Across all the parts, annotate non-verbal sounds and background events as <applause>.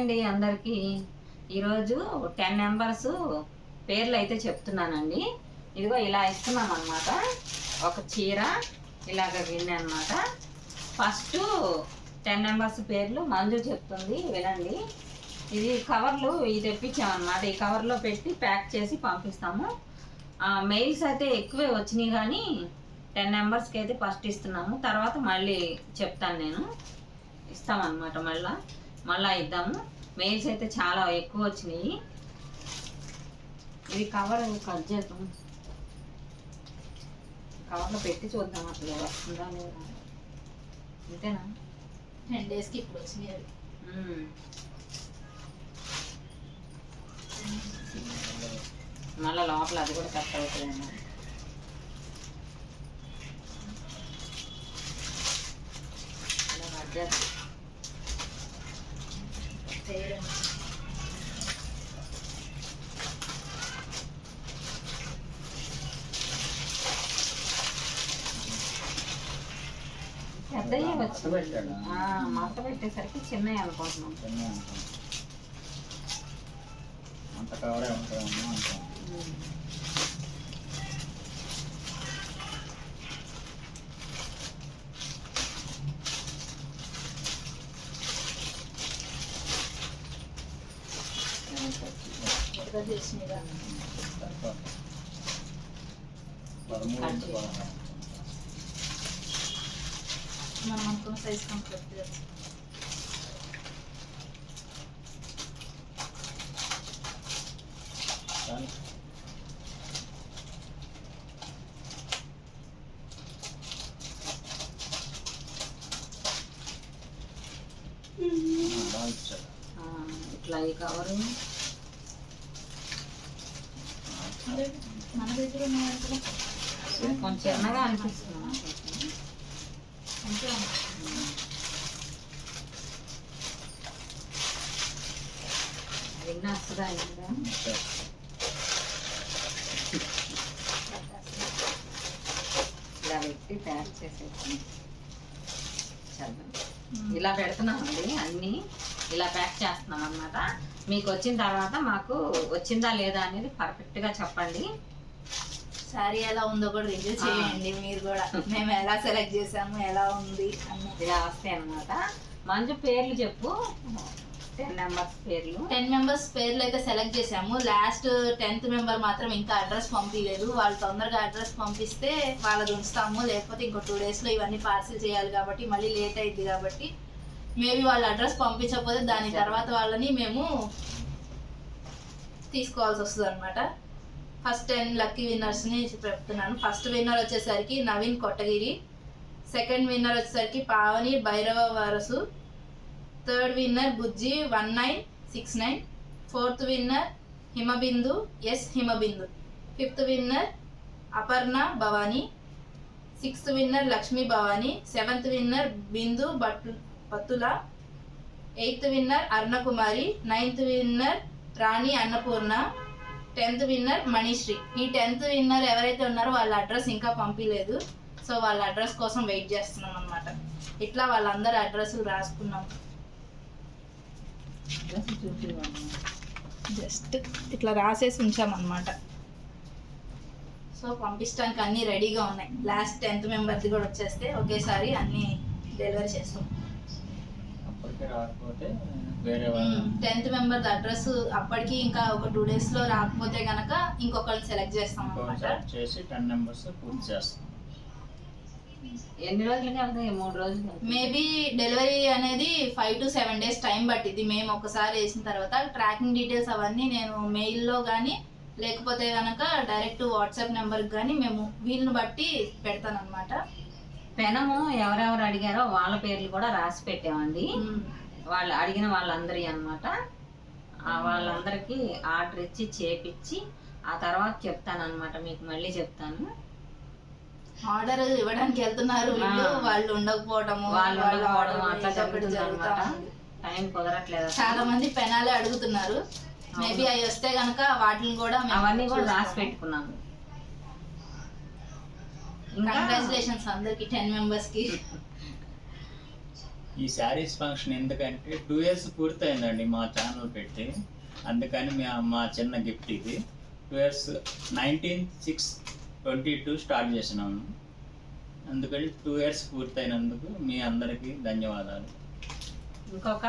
అండి అందరికీ. ఈరోజు టెన్ నెంబర్స్ పేర్లు అయితే చెప్తున్నానండి. ఇదిగో ఇలా ఇస్తున్నాం అనమాట ఒక చీర ఇలాగ గిన్నె అనమాట ఫస్ట్ టెన్ నెంబర్స్ పేర్లు మంజు చెప్తుంది వినండి. ఇది కవర్లు ఇది తెప్పించామన్నమాట. ఈ కవర్లో పెట్టి ప్యాక్ చేసి పంపిస్తాము. మెయిల్స్ అయితే ఎక్కువే వచ్చినాయి కానీ టెన్ నెంబర్స్కి అయితే ఫస్ట్ ఇస్తున్నాము. తర్వాత మళ్ళీ చెప్తాను నేను. ఇస్తామన్నమాట మళ్ళీ. మళ్ళా ఇద్దాము మెయిల్స్ అయితే చాలా ఎక్కువ వచ్చినాయి. ఇది కవర్ కట్ చేద్దాం. కవర్లో పెట్టి చూద్దాం అసలు వస్తుందా లేదా. అంతేనా? టెన్ డేస్కి ఇప్పుడు వచ్చినాయి. మళ్ళా లోపల అది కూడా కట్ అవుతుందేమో. ఇలా కట్ చేద్దాం. పెద్దవి వచ్చి పెట్టాడా? మడత పెట్టేసరికి చిన్నవి అనుకుంటున్నాం చిన్న అనుకోండి. అంత కవరే ఉంటాయేమో అనుకోండి మ్మ్. కొత్తగా చేసినాయిగా. సరిపోతుంది. పదమూడు ఇంటూ పదహారు. మనం అనుకున్న సైజ్ కంప్లీట్. ఆ, ఇట్లా ఈ కవరు. కొంచెం చిన్నగా అనిపిస్తుంది అంతే ఉంది. విన్న వస్తుందా ఇంకా ఇచ్చాడు. ఇలా పెట్టి ప్యాక్ చేసేసి ఇలా పెడుతున్నామండి అన్నీ. ఇలా ప్యాక్ చేస్తున్నాం అన్నమాట. మీకు వచ్చిన తర్వాత మాకు వచ్చిందా లేదా అనేది పర్ఫెక్ట్గా చెప్పండి. శారీ ఎలా ఉందో కూడా రివ్యూ చేయండి మీరు కూడా. మేము ఎలా సెలెక్ట్ చేసాము ఎలా ఉంది అన్ని. ఇలా వస్తాయి అన్నమాట. మంజు పేర్లు చెప్పు. టెన్ నెంబర్స్ పేర్లు. టెన్ మెంబర్స్ పేర్లు అయితే సెలెక్ట్ చేసాము లాస్ట్ టెన్త్ మెంబర్ మాత్రం ఇంకా అడ్రస్ పంపించలేదు వాళ్ళు తొందరగా అడ్రస్ పంపిస్తే వాళ్ళది ఉంచుతాము. లేకపోతే ఇంకో టూ డేస్లో ఇవన్నీ పార్సిల్ చేయాలి కాబట్టి మళ్ళీ లేట్ అయింది కాబట్టి మేబీ వాళ్ళ అడ్రస్ పంపించకపోతే దాని తర్వాత వాళ్ళని మేము తీసుకోవాల్సి వస్తుంది అనమాట ఫస్ట్ టెన్ లక్కీ విన్నర్స్ని చెప్తున్నాను. ఫస్ట్ విన్నర్ వచ్చేసరికి నవీన్ కొట్టగిరి. సెకండ్ విన్నర్ వచ్చేసరికి Pavani Bhairava వారసు. Third winner Bujji one nine six nine. Fourth winner Himabindu S Himabindu. Fifth winner Aparna Bhavani. Sixth winner Lakshmi Bhavani. Seventh winner Bindu Battu Battula. Eighth winner Arnakumari. Ninth winner Rani Annapurna. Tenth winner Manisri. ఈ tenth winner ఎవరైతే ఉన్నారో వాళ్ళ address ఇంకా పంపించలేదు so వాళ్ళ address కోసం wait చేస్తున్నాం అనమాట ఇట్లా వాళ్ళందరి అడ్రస్లు రాసుకున్నాం. జస్ట్ ఇట్లా రాసేసి ఉంచామన్నమాట. సో పంపించడానికి అన్నీ రెడీగా ఉన్నాయి. లాస్ట్ టెన్త్ మెంబర్ది కూడా వచ్చేస్తే ఒకేసారి అన్నీ డెలివరీ చేస్తాం. అప్పటికే రాకపోతే వేరే వాళ్ళు టెన్త్ మెంబర్ అడ్రస్ అప్పటికి ఇంకా ఒక టూ డేస్లో రాకపోతే గనక ఇంకొకరిని సెలెక్ట్ చేస్తాం అనమాట చేసి టెన్ నెంబర్స్ పూర్తి చేస్తాం. ఎన్ని రోజులకి వెళ్తాయి మూడు వెళ్తాయి. మేబీ డెలివరీ అనేది five to seven days time పట్టింది మేము ఒకసారి వేసిన తర్వాత ట్రాకింగ్ డీటెయిల్స్ అవన్నీ నేను మెయిల్లో కానీ లేకపోతే కనుక డైరెక్ట్ వాట్సాప్ నెంబర్కి కానీ మేము వీళ్ళని బట్టి పెడతాను అనమాట పెనము ఎవరెవరు అడిగారో వాళ్ళ పేర్లు కూడా రాసి పెట్టామండి. వాళ్ళు అడిగిన వాళ్ళందరి అన్నమాట. ఆ వాళ్ళందరికీ ఆర్డర్ ఇచ్చి చేపిచ్చి ఆ తర్వాత చెప్తాను అనమాట మీకు మళ్ళీ చెప్తాను. ఆర్డర్ ఇవ్వడానికి వెళ్తున్నారు వీళ్ళు. ఉండకపోవడము వాళ్ళు ఉండకపోవడం అట్లా జరుగుతుంది అనమాట. టైం కుదరట్లేదు. చాలా మంది పెనాలే అడుగుతున్నారు. మేబీ అవి వస్తే గనక వాటిని కూడా అవన్నీ కూడా రాసి. పెట్టుకున్నాము కంగ్రాచులేషన్స్ అందరికి టెన్ మెంబర్స్కి. ఈ శారీస్ ఫంక్షన్ ఎందుకంటే టూ ఇయర్స్ పూర్తయిందండి మా ఛానల్ పెట్టి. అందుకని మా మా చిన్న గిఫ్ట్ ఇది. Two years nineteen six twenty two start చేసినాము అందుకని టూ ఇయర్స్ పూర్తయినందుకు మీ అందరికీ ధన్యవాదాలు. ఇంకొక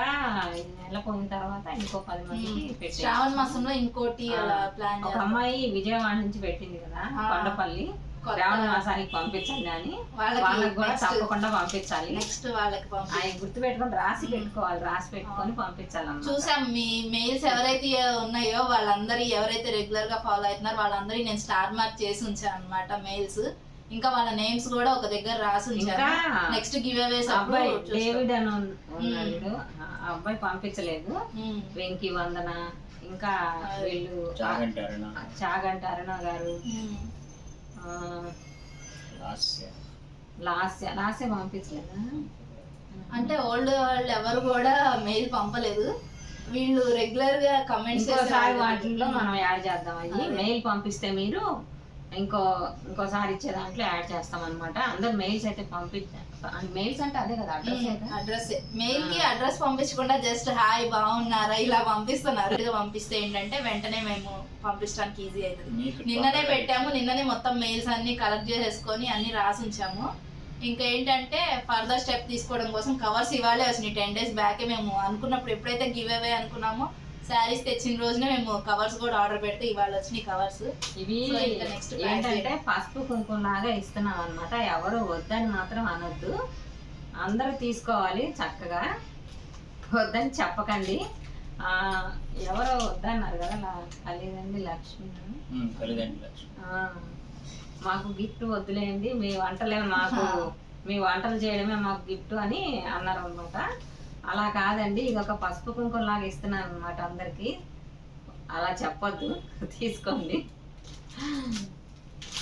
నెలలు పోయిన తర్వాత ఇంకో పది మందికి శ్రావణ మాసంలో ఇంకోటి అలా ప్లాన్ ఒక అమ్మాయి విజయవాడ నుంచి పెట్టింది కదా. కొండపల్లి. శ్రావణ మాసానికి పంపించండి అని వాళ్ళకి వాళ్ళకి కూడా తప్పకుండా పంపించాలి. నెక్స్ట్ వాళ్ళకి ఆయన గుర్తు పెట్టుకొని రాసి పెట్టుకోవాలి రాసి పెట్టుకొని పంపించాలన్నమాట. చూసాం మీ మెయిల్స్ ఎవరైతే ఉన్నాయో వాళ్ళందరి ఎవరైతే రెగ్యులర్గా ఫాలో అవుతున్నారో వాళ్ళందరికీ నేను స్టార్ మార్క్ చేసి ఉంచాను అనమాట మెయిల్స్ ఇంకా వాళ్ళ నేమ్స్ కూడా ఒక దగ్గర రాసి ఇంకా నెక్స్ట్ గివ్ అవేస్ అబ్బాయి డేవిడ్ అని ఉన్- ఉన్నాడు. ఆ అబ్బాయి పంపించలేదు. Hmm. వెంకి వందన ఇంకా వీళ్ళు చాగంటి అరుణ. చాగంటి అరుణ గారు. లాస్య. లాస్య లాస్య పంపించలేదా? అంటే ఓల్డ్ వాళ్ళు ఎవరు కూడా మెయిల్ పంపలేదు. వీళ్ళు రెగ్యులర్గా కమెంట్స్ వాటిల్లో మనం యాడ్ చేద్దాం అయ్యి. మెయిల్ పంపిస్తే మీరు ఇంకో ఇంకోసారి ఇచ్చే దాంట్లో యాడ్ చేస్తాం అనమాట అందరు మెయిల్స్ అయితే పంపించారు మెయిల్స్ అంటే అదే కదా అడ్రస్ అడ్రస్. మెయిల్కి అడ్రస్ పంపించకుండా జస్ట్ హాయ్ బాగున్నారా ఇలా పంపిస్తున్నారు. ఇలా పంపిస్తే ఏంటంటే వెంటనే మేము పంపించడానికి ఈజీ అవుతుంది నిన్ననే పెట్టాము నిన్ననే మొత్తం మెయిల్స్ అన్ని కలెక్ట్ చేసేసుకొని అన్ని రాసి ఉంచాము. ఇంకా ఏంటంటే ఫర్దర్ స్టెప్ తీసుకోవడం కోసం కవర్స్ ఇవాళే వచ్చినాయి. టెన్ డేస్ బ్యాకే మేము అనుకున్నప్పుడు ఎప్పుడైతే గివ్ అవే అనుకున్నామో శారీస్ తెచ్చిన రోజునే మేము కవర్స్ కూడా ఆర్డర్ పెడితే ఇవాళ వచ్చినాయి కవర్స్ ఇవి batch ఏంటంటే పసుపు కుంకుమ లాగా ఇస్తున్నాం అనమాట ఎవరు వద్దని మాత్రం అనొద్దు. అందరూ తీసుకోవాలి చక్కగా. వద్దని చెప్పకండి. ఆ, ఎవరో వద్దన్నారు కదా కలిదండి లక్ష్మి. మాకు గిఫ్ట్ వద్దులేండి. మీ వంటలే మాకు <laughs> మీ వంటలు చేయడమే మాకు గిఫ్ట్ అని అన్నారు అనమాట అలా కాదండి ఇది ఒక పసుపు కుంకుమ లాగా ఇస్తున్నాను అనమాట అందరికి. అలా చెప్పొద్దు తీసుకోండి.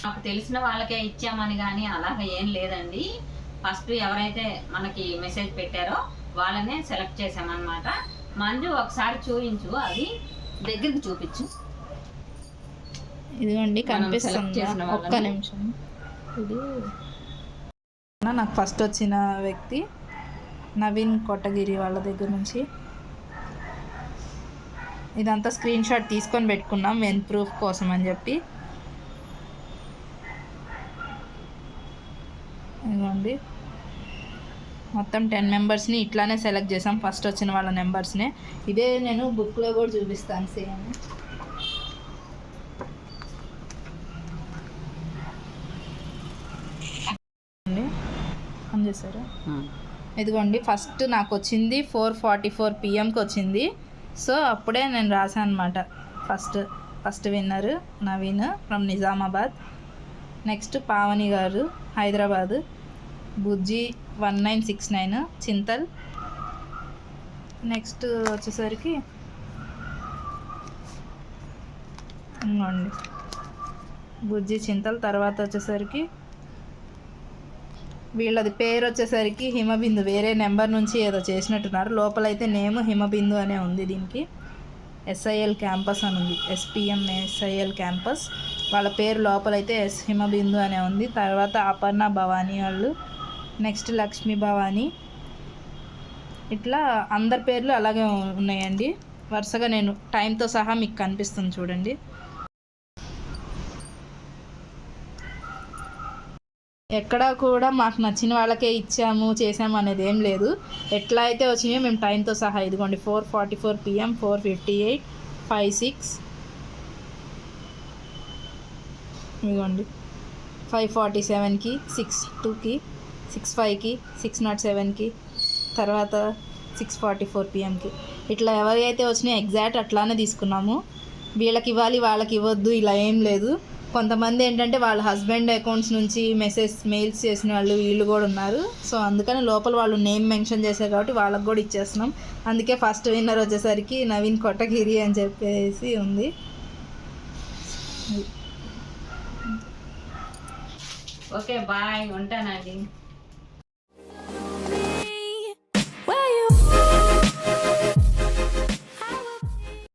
మాకు తెలిసిన వాళ్ళకే ఇచ్చామని కానీ అలాగ ఏం లేదండి. ఫస్ట్ ఎవరైతే మనకి మెసేజ్ పెట్టారో వాళ్ళనే సెలెక్ట్ చేసామన్నమాట మంజు ఒకసారి చూపించు అది దగ్గరికి చూపించు. ఇదిగోండి కనిపిస్తుంది? ఒక్క. నిమిషం. ఇది. నాకు ఫస్ట్ వచ్చిన వ్యక్తి నవీన్ కొట్టగిరి వాళ్ళ దగ్గర నుంచి. ఇదంతా స్క్రీన్ షాట్ తీసుకొని పెట్టుకున్నాం వెన్ ప్రూఫ్ కోసం అని చెప్పి. ఇదిగోండి. మొత్తం టెన్ మెంబర్స్ని ఇట్లానే సెలెక్ట్ చేసాం ఫస్ట్ వచ్చిన వాళ్ళ నెంబర్స్నే ఇదే నేను బుక్లో కూడా చూపిస్తాను సేమ్. అండి ఇదిగోండి ఫస్ట్ నాకు వచ్చింది ఫోర్ ఫార్టీ ఫోర్ పిఎంకి వచ్చింది సో అప్పుడే నేను రాశాను అనమాట first first winner Naveen from Nizamabad. Next Pavani garu Hyderabad. Bujji one nine six nine Chintal. Next వచ్చేసరికి ఇంకోండి బుజ్జి చింతల్. తర్వాత వచ్చేసరికి వీళ్ళది పేరు వచ్చేసరికి హిమబిందు. వేరే నెంబర్ నుంచి ఏదో చేసినట్టున్నారు. లోపలైతే నేమ్ హిమబిందు అనే ఉంది దీనికి. ఎస్ఐఎల్ క్యాంపస్ అని ఉంది. SPM SIL campus. వాళ్ళ పేరు లోపలైతే ఎస్ హిమబిందు అనే ఉంది. తర్వాత అపర్ణ భవానీ వాళ్ళు నెక్స్ట్ లక్ష్మీ భవానీ. ఇట్లా అందరి పేర్లు అలాగే ఉన్నాయండి. వరుసగా నేను టైంతో సహా మీకు కనిపిస్తుంది చూడండి. ఎక్కడా కూడా మాకు నచ్చిన వాళ్ళకే ఇచ్చాము చేసాము అనేది ఏం లేదు. ఎట్లా అయితే వచ్చినాయో మేము టైంతో సహా ఇదిగోండి four forty four PM four fifty eight five six ఇదిగోండి ఫైవ్ ఫార్టీ సెవెన్కి సిక్స్ టూకి సిక్స్ ఫైవ్కి సిక్స్ నాట్ సెవెన్కి తర్వాత సిక్స్ ఫార్టీ ఫోర్ పిఎంకి ఇట్లా ఎవరైతే వచ్చినాయో ఎగ్జాక్ట్ అట్లానే తీసుకున్నాము. వీళ్ళకి ఇవ్వాలి వాళ్ళకి ఇవ్వద్దు ఇలా ఏం లేదు. కొంతమంది ఏంటంటే వాళ్ళ హస్బెండ్ అకౌంట్స్ నుంచి మెసేజ్ మెయిల్స్ చేసిన వాళ్ళు వీళ్ళు కూడా ఉన్నారు. సో అందుకని లోపల వాళ్ళు నేమ్ మెన్షన్ చేశారు కాబట్టి వాళ్ళకి కూడా ఇచ్చేస్తున్నాం. అందుకే ఫస్ట్ విన్నర్ వచ్చేసరికి నవీన్ కొట్టగిరి అని చెప్పేసి ఉంది. Okay bye. ఉంటానండి